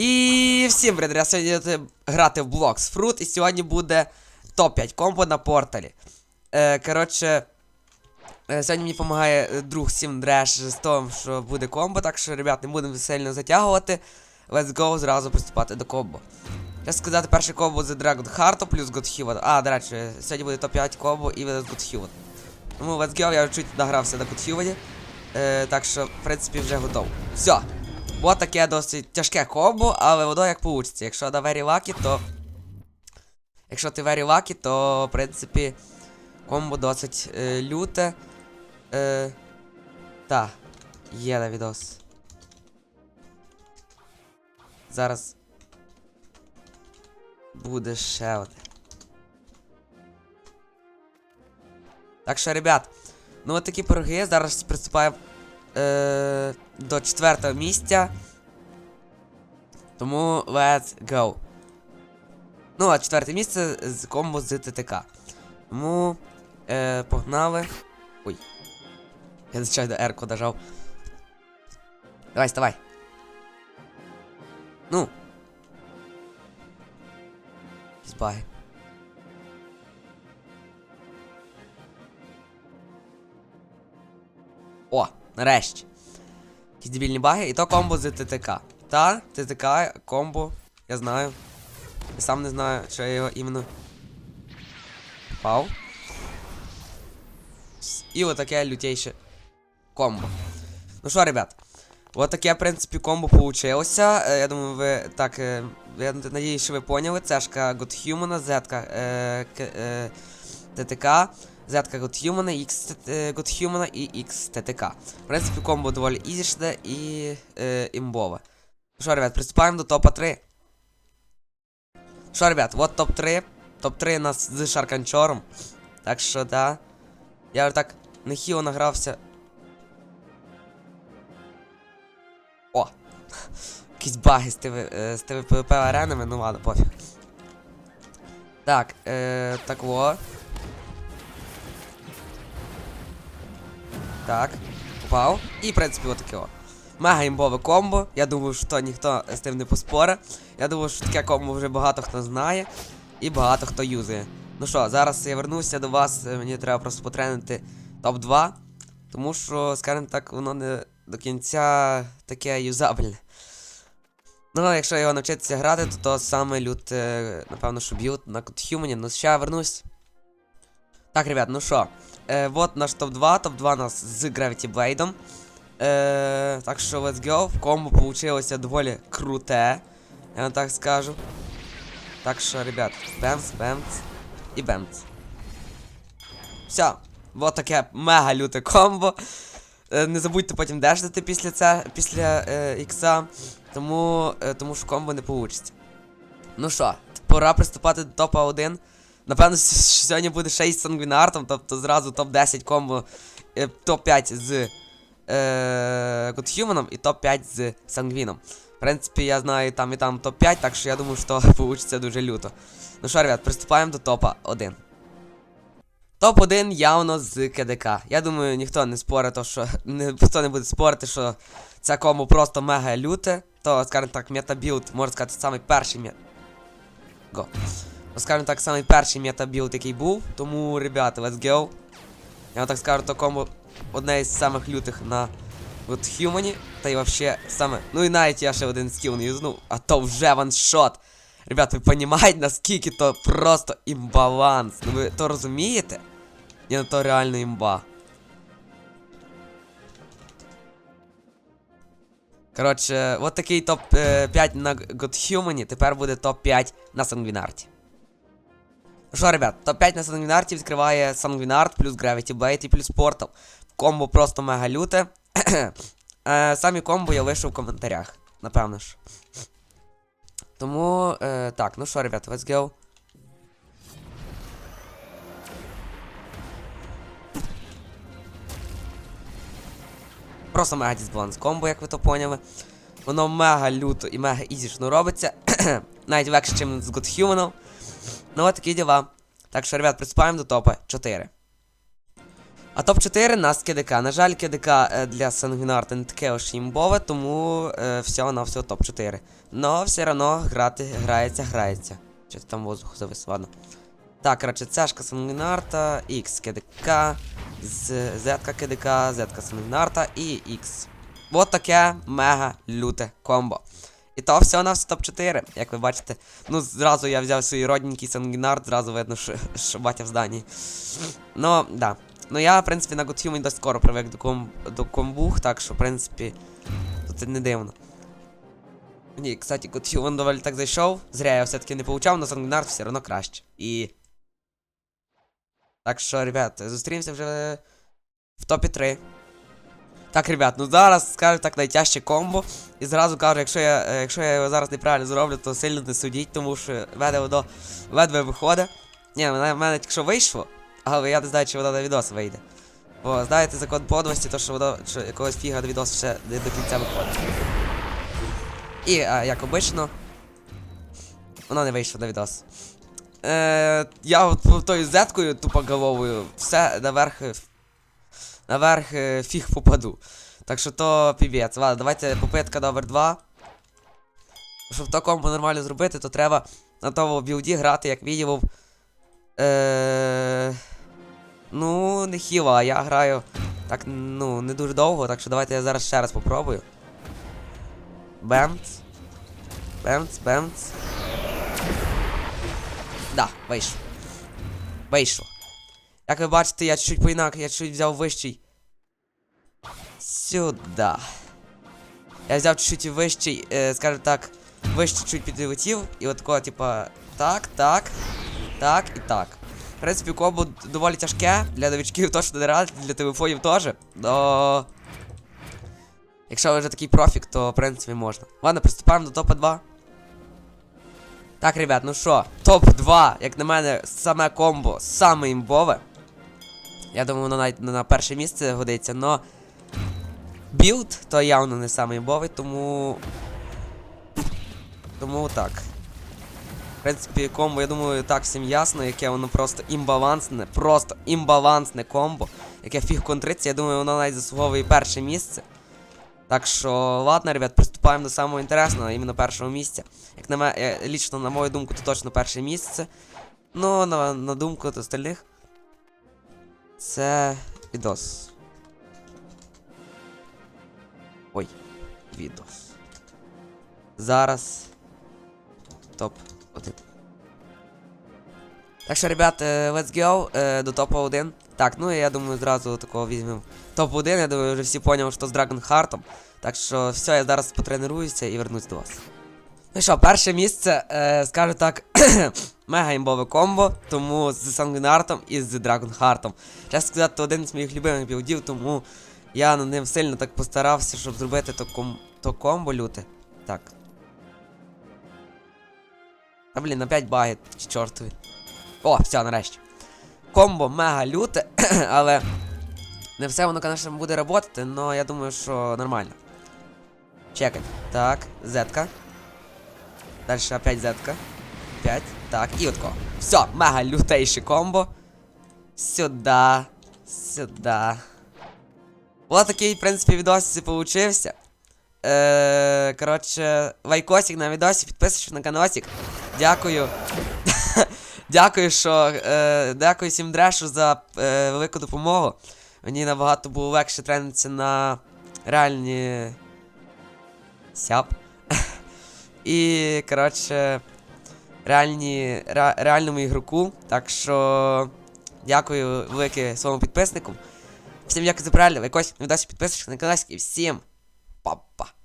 І всім привіт, я сьогодні грати в Blocks Fruit, і сьогодні буде топ-5 комбо на порталі. Е, коротше, е, сьогодні мені допомагає друг Сім Дреш з тим, що буде комбо, так що, ребят, не будемо сильно затягувати. Let's go, зразу приступати до комбо. Я сказати, перший комбо з Dragon Heart плюс God Heaven. А, до речі, сьогодні буде топ-5 комбо і God Heaven. Тому let's go, я чуть награвся на God Heaven. Е, так що, в принципі, вже готов. Все. От таке досить тяжке комбо, але воно як получиться. Якщо на very lucky, то. Якщо ти very lucky, то в принципі комбо досить е, люте. Е, та, є на відос. Зараз буде ще одне. Так що, ребят, ну от такі пироги. Зараз приступаємо е, до четвертого місця. Тому let's go. Ну, а четверте місце з комбо з ТТК. Тому е, погнали. Ой. Я звичайно R-ку. Давай, вставай. Ну. Баги. О, нарешті. Якісь дебільні баги, і то комбо з ТТК. Та, ТТК, комбо, я знаю. Я сам не знаю, що я його іменно. Пав. І отаке лютейше комбо. Ну що, ребят, от в принципі, комбо получилося. Е, Я думаю, ви так. е, Я надіюсь, що ви поняли. Цешка Godhumana, Зетка е, ТТК, Зетка е, Godhumana і X ТТК. В принципі, комбо доволі ізішне і е, імбове. Що, ребят, приступаємо до топа 3. Що, ребят, от топ-3. Топ-3 у нас з Шарканчором. Так що, да. Я вже так нехіло награвся. О! Якісь баги з ТВ, е, з ТВПВП аренами, ну ладно, пофіг. Так, е, так во. Так, упав. І, в принципі, отаке о. Мега імбове комбо. Я думаю, що ніхто з тим не поспоре. Я думаю, що таке комбо вже багато хто знає і багато хто юзає. Ну що, зараз я вернуся до вас, мені треба просто потренити топ-2. Тому що, скажімо так, воно не до кінця таке юзабельне. Ну, а якщо його навчитися грати, то то саме лют, е, напевно, що б'ют на Кутхюмені. Ну, ще вернусь. Так, ребят, ну що. Е, вот наш топ-2. Топ-2 у нас з Gravity Blade. Е, так що let's go. В Комбо получилося доволі круте. Я вам так скажу. Так що, ребят, бемс, бемс і бемс. Все. Вот таке мега люте комбо. Е, не забудьте потім деждати після це, після е. Тому, е, тому що комбо не получиться. Ну що, пора приступати до топа 1. Напевно, сьогодні буде 6 сангвінартом, тобто зразу топ-10 комбо, е, топ-5 з е, і топ-5 з Сангвіном. В принципі, я знаю там і там топ-5, так що я думаю, що вийде дуже люто. Ну що, ребят, приступаємо до топа 1. Топ-1 явно з КДК. Я думаю, ніхто не спорить, що ніхто не буде спорити, що це комбо просто мега люте. То, скажімо так, метабілд, можна сказати, самий перший мет. Го. Скажімо так, самий перший метабілд, який був. Тому, ребята, let's go. Я вам так скажу, то комбо одне із самих лютих на от Хьюмані. Та й вообще саме. Ну і навіть я ще один скіл не юзнув, а то вже ваншот. Ребят, ви розумієте, наскільки то просто імбаланс. Ну ви то розумієте? Ні, ну то реально імба. Коротше, от такий топ 5 на Godhuman, тепер буде топ 5 на Сангвінарті. Що, ребят, топ-5 на Сангвінарті відкриває Сангвінарт плюс Gravity Blade і плюс Portal. Комбо просто мега люте. е, самі комбо я лишу в коментарях, напевно ж. Тому, е, так, ну що, ребят, let's go. Просто мега дисбаланс комбо, як ви то поняли. Воно мега люто і мега ізішно робиться. Навіть легше, ніж з Godhuman. Ну от такі діла. Так що, ребят, приступаємо до топа 4. А топ-4 нас КДК. На жаль, КДК е, для Сангвінарта не таке уж імбове, тому е, всього на всього топ-4. Но все одно грати, грається, грається. Чи там воздух завис, ладно. Так, коротше, цешка Сангвінарта, X КДК, Z КДК, Z Сангвінарта і X. От таке мега люте комбо. І то все на все топ-4, як ви бачите. Ну, зразу я взяв свій родненький Сангвінарт, зразу видно, що, що батя в зданні. Ну, да. Ну я, в принципі, на Good Human досить скоро привик до, ком... до комбух, так що, в принципі, це не дивно. Ні, кстати, Good Human доволі так зайшов. Зря я все-таки не получав, но Сангвінарт все одно краще. І. Так що, ребят, зустрінемося вже в топі 3. Так, ребят, ну зараз скажу так найтяжче комбо. І зразу кажу, якщо я, е, якщо я його зараз неправильно зроблю, то сильно не судіть, тому що в мене воно ледве виходить. Ні, в мене, в мене тільки що вийшло, але я не знаю, чи воно на відос вийде. Бо знаєте закон подлості, то що воно що якогось фіга на відос ще не до кінця виходить. І, а, як обично, воно не вийшло на відос. Е, я от тою зеткою тупоголовою все наверх. Наверх е, фіг попаду. Так що то півець. Ладно, давайте попитка номер 2. Щоб то комбо нормально зробити, то треба на тому білді грати, як мінімум. Е... Ну, не хіло, а я граю так, ну, не дуже довго, так що давайте я зараз ще раз попробую. Бемц. Бемц, бемц. Да, вийшло. Вийшло. Як ви бачите, я чуть-чуть поінак, я чуть взяв вищий. Сюда. Я взяв чуть-чуть вищий, е, скажімо так, вище чуть підлетів, і от такого, типа, так, так, так і так. В принципі, комбо доволі тяжке, для новичків точно не ради, для телефонів теж. Но... Якщо ви вже такий профік, то в принципі можна. Ладно, приступаємо до топа 2. Так, ребят, ну що, топ 2, як на мене, саме комбо, саме імбове. Я думаю, воно навіть не на перше місце годиться, но білд то явно не імбовий, тому. Тому так. В принципі, комбо, я думаю, так всім ясно, яке воно просто імбалансне, просто імбалансне комбо, яке фіг контриться, я думаю, воно навіть заслуговує перше місце. Так що, ладно, ребят, приступаємо до самого інтересного, іменно першого місця. Як на мене, лічно, на мою думку, то точно перше місце. Ну, на, на думку остальних. Це відос. Ой, відос. Зараз. Топ 1. Так що, ребят, let's go е, до топу 1. Так, ну я думаю, зразу такого візьмемо. Топ 1, я думаю, вже всі поняли, що з Heart. Так що все, я зараз потренуюся і вернусь до вас. Ну що, перше місце, е, скажу так, мега імбове комбо, тому з Сангвінартом і з Heart. Чесно сказати, то один з моїх любимих білдів, тому я над ним сильно так постарався, щоб зробити то, ком... то комбо люте. Так. Та блін, опять баги чортові. О, все, нарешті. Комбо мега люте, але не все воно, звісно, буде працювати, але я думаю, що нормально. Чекай. Так, зетка. Дальше опять зетка. 5. Так, і отко. Все, мега лютейший комбо. Сюда. Сюда. Ось такий, в принципі, відос получився. Е, коротше, лайкосик на відосі, підписуйся на каналосик. Дякую. дякую, що. Е, дякую всім дрешу за е, велику допомогу. Мені набагато було легше тренуватися на реальні. Сяп. І, коротше, реальні, ре, реальному ігроку. Так що дякую велике своєму підписнику. Всім дякую за перегляд. Якось удачі підписуйтесь на канал і всім па-па.